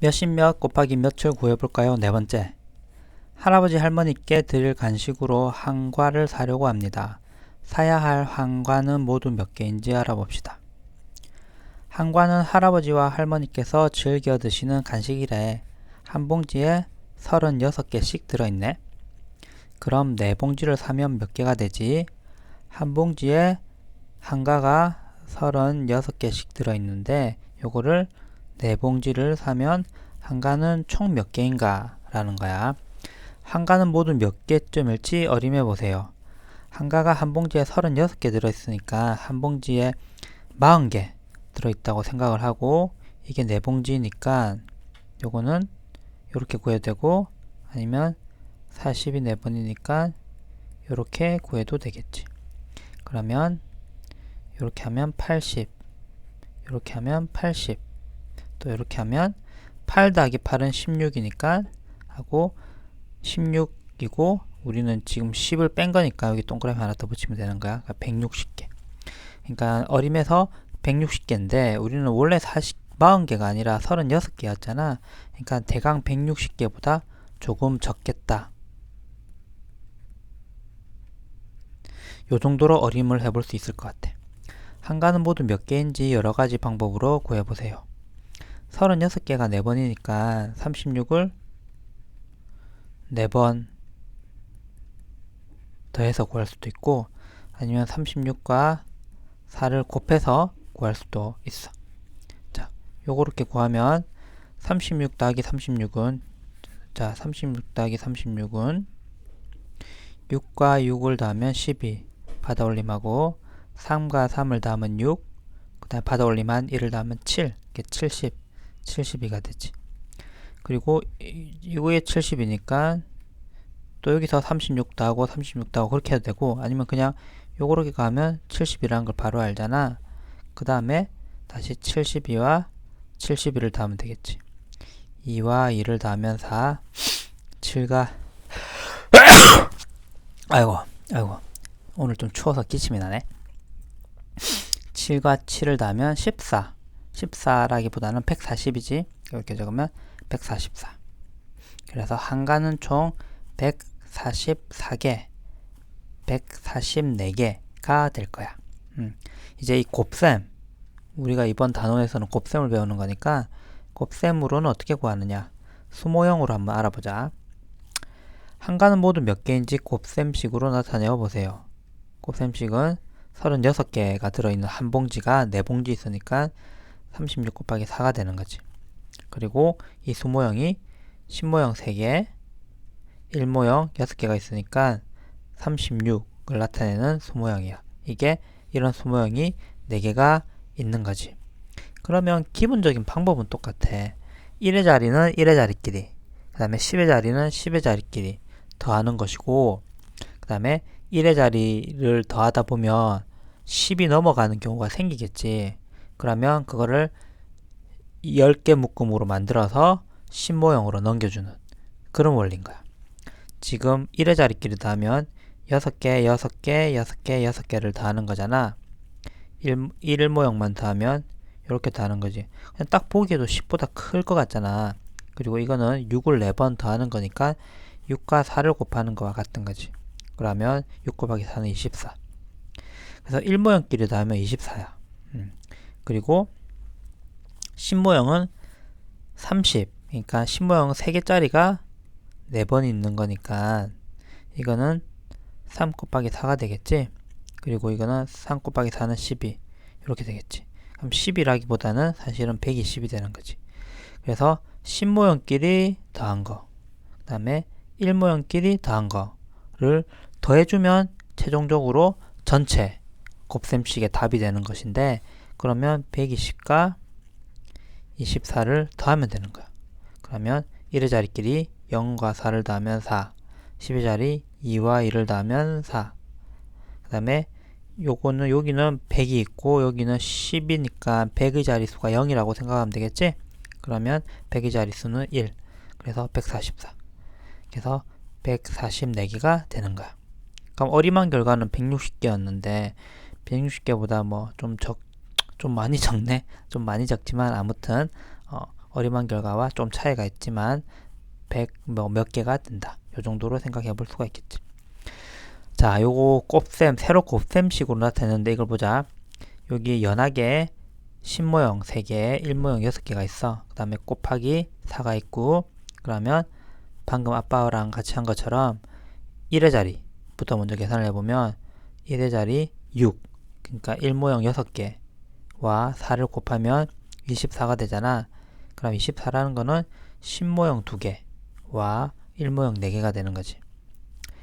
몇십 몇 곱하기 몇을 구해볼까요? 네 번째. 할아버지 할머니께 드릴 간식으로 한과를 사려고 합니다. 사야 할 한과는 모두 몇 개인지 알아봅시다. 한과는 할아버지와 할머니께서 즐겨 드시는 간식이래. 한 봉지에 36개씩 들어있네. 그럼 네 봉지를 사면 몇 개가 되지? 한 봉지에 한가가 36개씩 들어있는데 요거를 네 봉지를 사면 한가는 총 몇 개인가 라는 거야. 한가는 모두 몇 개쯤일지 어림해 보세요. 한가가 한 봉지에 36개 들어있으니까 한 봉지에 40개 들어있다고 생각을 하고 이게 네 봉지니까 요거는 이렇게 구해도 되고 아니면 40이 4번이니까 이렇게 구해도 되겠지. 그러면 이렇게 하면 80 이렇게 하면 80 또 이렇게 하면 8 더하기 8은 16이니까 하고 16이고 우리는 지금 10을 뺀 거니까 여기 동그라미 하나 더 붙이면 되는 거야. 그러니까 160개. 그러니까 어림에서 160개인데 우리는 원래 40, 40개가 아니라 36개였잖아. 그러니까 대강 160개보다 조금 적겠다. 요 정도로 어림을 해볼 수 있을 것 같아. 한가는 모두 몇 개인지 여러 가지 방법으로 구해보세요. 36 개가 4번이니까 36을 4번 더해서 구할 수도 있고 아니면 36과 4를 곱해서 구할 수도 있어. 자, 요거렇게 구하면 36 더하기 36은 자, 36 더하기 36은 6과 6을 더하면 12 받아 올림하고 3과 3을 더하면 6 그 다음에 받아 올림한 1을 더하면 7 이게 70 72가 되지. 그리고 이거에 70이니까 또 여기서 36 더하고 36 더하고 그렇게 해도 되고 아니면 그냥 요거렇게 가면 70이라는 걸 바로 알잖아. 그 다음에 다시 72와 71을 더하면 되겠지. 2와 2를 더하면 4 7과 아이고 아이고. 오늘 좀 추워서 기침이 나네. 7과 7을 더하면 14 14라기보다는 140이지. 이렇게 적으면 144 그래서 한가는 총 144개 144개가 될 거야. 음. 이제 이 곱셈 우리가 이번 단원에서는 곱셈을 배우는 거니까 곱셈으로는 어떻게 구하느냐? 수모형으로 한번 알아보자. 한가는 모두 몇 개인지 곱셈식으로 나타내어 보세요. 곱셈식은 36개가 들어있는 한 봉지가 4봉지 있으니까 36 곱하기 4가 되는 거지. 그리고 이 수모형이 신모형 3개, 1모형 6개가 있으니까 36을 나타내는 수모형이야. 이게 이런 수모형이 4개가 있는 거지. 그러면 기본적인 방법은 똑같아. 1의 자리는 1의 자리끼리, 그 다음에 10의 자리는 10의 자리끼리 더하는 것이고, 그 다음에 1의 자리를 더하다 보면 10이 넘어가는 경우가 생기겠지. 그러면 그거를 10개 묶음으로 만들어서 신모형으로 넘겨주는 그런 원리인 거야. 지금 1의 자리끼리 더하면 6개, 6개, 6개, 6개를 더하는 거잖아. 1, 1 모형만 더하면 이렇게 더하는 거지. 그냥 딱 보기에도 10보다 클 것 같잖아. 그리고 이거는 6을 4번 더 하는 거니까 6과 4를 곱하는 거와 같은 거지. 그러면 6 곱하기 4는 24. 그래서 1모형끼리 더하면 24야. 음. 그리고 신모형은 30. 그러니까 신모형 3개짜리가 4번 있는 거니까 이거는 3 곱하기 4가 되겠지. 그리고 이거는 3 곱하기 4는 12. 이렇게 되겠지. 그럼 10이라기보다는 사실은 120이 되는 거지. 그래서 신모형끼리 더한 거, 그 다음에 1모형끼리 더한 거를 더해주면 최종적으로 전체 곱셈식의 답이 되는 것인데 그러면 120과 24를 더하면 되는 거야. 그러면 1의 자리끼리 0과 4를 더하면 4 10의 자리 2와 1을 더하면 4 그 다음에 요거는 여기는 100이 있고 여기는 10이니까 100의 자리수가 0이라고 생각하면 되겠지? 그러면 100의 자리수는 1 그래서 144 그래서 144개가 되는 거야. 그럼 어림한 결과는 160개였는데 160개보다 뭐 좀 적, 좀 많이 적네. 좀 많이 적지만 아무튼 어, 어림한 결과와 좀 차이가 있지만 100뭐몇 개가 된다. 요 정도로 생각해 볼 수가 있겠지. 자, 요거 곱셈, 세로 곱셈식으로 나타내는데 이걸 보자. 여기 연하게 10모형 3개, 1모형 6개가 있어. 그 다음에 곱하기 4가 있고, 그러면 방금 아빠랑 같이 한 것처럼 1의 자리부터 먼저 계산을 해보면 1의 자리 6, 그러니까 1모형 6개 와 4를 곱하면 24가 되잖아. 그럼 24라는 거는 10모형 2개 와 1모형 4개가 되는 거지.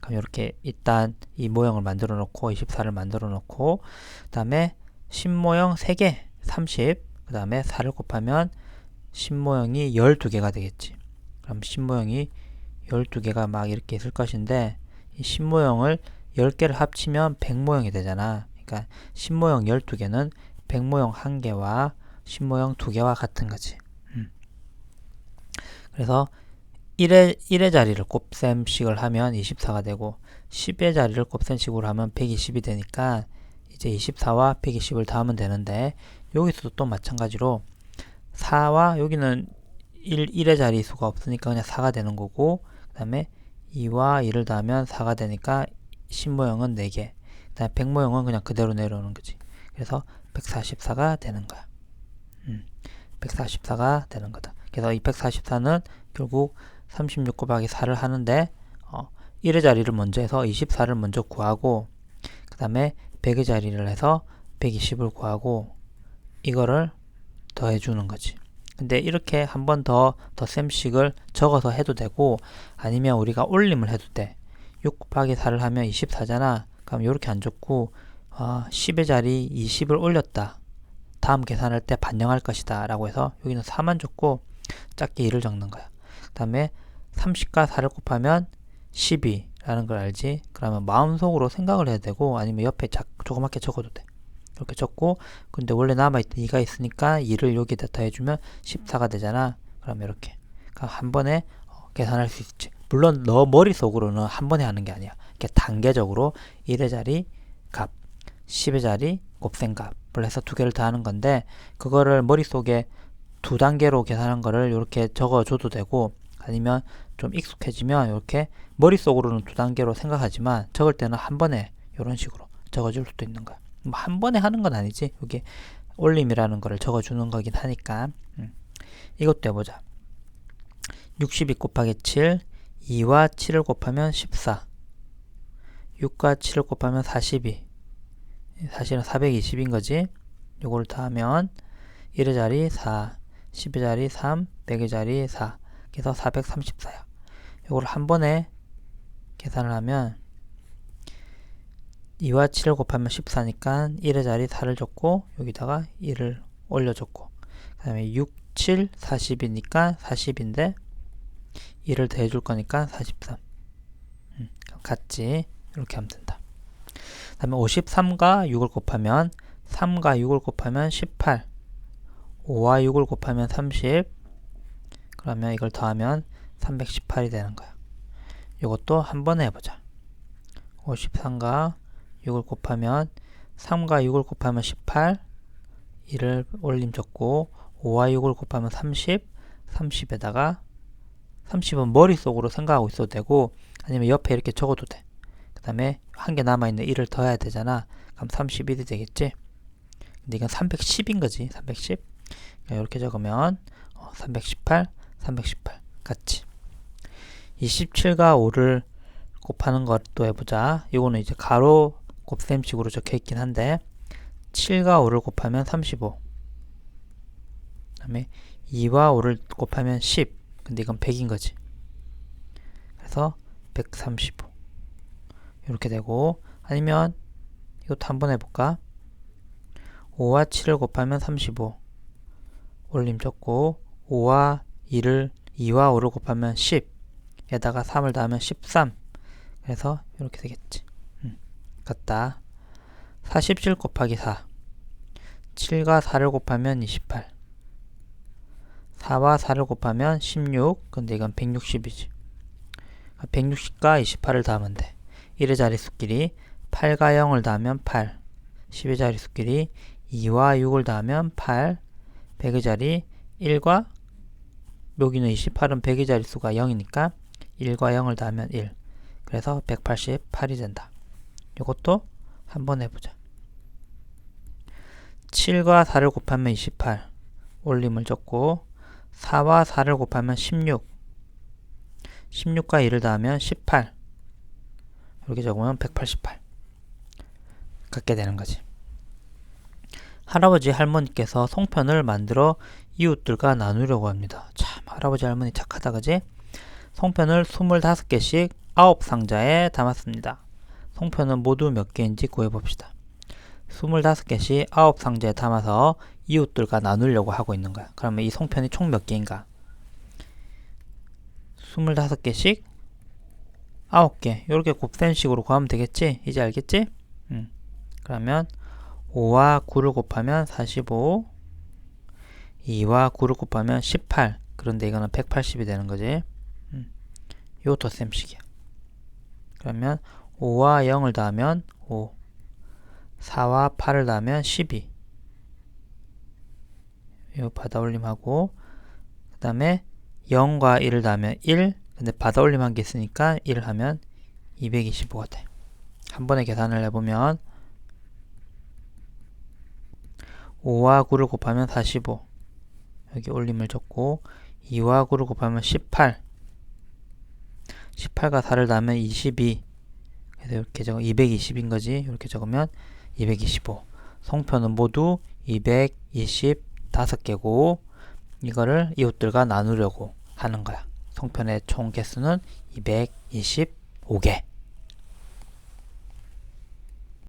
그럼 이렇게 일단 이 모형을 만들어 놓고 24를 만들어 놓고 그 다음에 10모형 3개 30, 그 다음에 4를 곱하면 10모형이 12개가 되겠지. 그럼 10모형이 12개가 막 이렇게 있을 것인데 이 10모형을 10개를 합치면 100모형이 되잖아. 그러니까 10모형 12개는 100모형 1개와 10모형 2개와 같은 거지. 음. 그래서 1의, 1의 자리를 곱셈식을 하면 24가 되고 10의 자리를 곱셈식으로 하면 120이 되니까 이제 24와 120을 더하면 되는데 여기서도 또 마찬가지로 4와 여기는 1, 1의 자리 수가 없으니까 그냥 4가 되는 거고 그 다음에 2와 2를 더하면 4가 되니까 10모형은 4개 그 다음에 100모형은 그냥 그대로 내려오는 거지 그래서 144가 되는 거야 음, 144가 되는 거다 그래서 이 144는 결국 36 곱하기 4를 하는데 어, 1의 자리를 먼저 해서 24를 먼저 구하고 그 다음에 100의 자리를 해서 120을 구하고 이거를 더해 주는 거지. 근데 이렇게 한 번더 덧셈식을 적어서 해도 되고 아니면 우리가 올림을 해도 돼. 6 곱하기 4를 하면 24잖아. 그럼 이렇게 안 적고 어, 10의 자리 20을 올렸다. 다음 계산할 때 반영할 것이다 라고 해서 여기는 4만 줬고 작게 2를 적는 거야. 그 다음에 30과 4를 곱하면 12라는 걸 알지? 그러면 마음속으로 생각을 해야 되고 아니면 옆에 작, 조그맣게 적어도 돼. 이렇게 적고 근데 원래 남아있던 2가 있으니까 2를 여기다 더해주면 14가 되잖아. 그럼 이렇게 그러니까 한 번에 어, 계산할 수 있지. 물론 너 머릿속으로는 한 번에 하는 게 아니야. 이렇게 단계적으로 1의 자리 값, 10의 자리 곱셈 값을 해서 두 개를 더하는 건데 그거를 머릿속에 두 단계로 계산한 거를 이렇게 적어줘도 되고 아니면 좀 익숙해지면 이렇게 머릿속으로는 두 단계로 생각하지만 적을 때는 한 번에 이런 식으로 적어줄 수도 있는 거야. 뭐 한 번에 하는 건 아니지. 여기 올림이라는 거를 적어주는 거긴 하니까 음. 이것도 해보자. 62 곱하기 7 2와 7을 곱하면 14 6과 7을 곱하면 42 사실은 420인 거지. 요거를 더하면 1의 자리 4 10의 자리 3 100의 자리 4 그래서 434야. 요거를 한 번에 계산을 하면 2와 7을 곱하면 14니까 1의 자리 4를 줬고 여기다가 1을 올려줬고 그 다음에 6, 7, 40이니까 40인데 1을 더해줄 거니까 43 음, 같지 이렇게 하면 된다 그 다음에 53과 6을 곱하면 3과 6을 곱하면 18 5와 6을 곱하면 30 그러면 이걸 더하면 318이 되는 거야 이것도 한 번에 해보자 53과 6을 곱하면 3과 6을 곱하면 18 1을 올림 적고 5와 6을 곱하면 30 30에다가 30은 머릿속으로 생각하고 있어도 되고 아니면 옆에 이렇게 적어도 돼. 그 다음에 한 개 남아있는 1을 더해야 되잖아. 그럼 31이 되겠지? 근데 이건 310인 거지. 310. 이렇게 적으면 318, 318 같이. 27과 5를 곱하는 것도 해보자. 이거는 이제 가로 곱셈식으로 적혀 있긴 한데 7과 5를 곱하면 35 그다음에 2와 5를 곱하면 10 근데 이건 100인 거지 그래서 135 이렇게 되고 아니면 이것도 한번 해볼까? 5와 7을 곱하면 35 올림 적고 5와 2를 2와 5를 곱하면 10 에다가 3을 더하면 13 그래서 이렇게 되겠지. 같다. 47 곱하기 4 7과 4를 곱하면 28 4와 4를 곱하면 16 근데 이건 160이지. 160과 28을 더하면 돼 1의 자릿수끼리 8과 0을 더하면 8 10의 자릿수끼리 2와 6을 더하면 8 100의 자리 1과 여기는 28은 100의 자릿수가 0이니까 1과 0을 더하면 1. 그래서 188이 된다. 이것도 한번 해보자. 7과 4를 곱하면 28. 올림을 적고 4와 4를 곱하면 16. 16과 2를 더하면 18. 이렇게 적으면 188. 갖게 되는 거지. 할아버지 할머니께서 송편을 만들어 이웃들과 나누려고 합니다. 참 할아버지 할머니 착하다 그지? 송편을 25개씩 9상자에 담았습니다. 송편은 모두 몇 개인지 구해봅시다. 25개씩 9상자에 담아서 이웃들과 나누려고 하고 있는 거야. 그러면 이 송편이 총 몇 개인가? 25개씩 9개. 이렇게 곱셈 식으로 구하면 되겠지? 이제 알겠지? 음. 그러면 5와 9를 곱하면 45 2와 9를 곱하면 18 그런데 이거는 180이 되는 거지 음. 요것도 셈식이야 그러면 5와 0을 더하면 5 4와 8을 더하면 12 요 받아올림하고 그 다음에 0과 1을 더하면 1 근데 받아 올림 한게 있으니까 1을 하면 225가 돼. 한 번에 계산을 해보면 5와 9를 곱하면 45 여기 올림을 적고 2와 9를 곱하면 18 18과 4를 더하면 22 그래서 이렇게 적으면 220인 거지. 이렇게 적으면 225 송편은 모두 225개고 이거를 이웃들과 나누려고 하는 거야 송편의 총 개수는 225개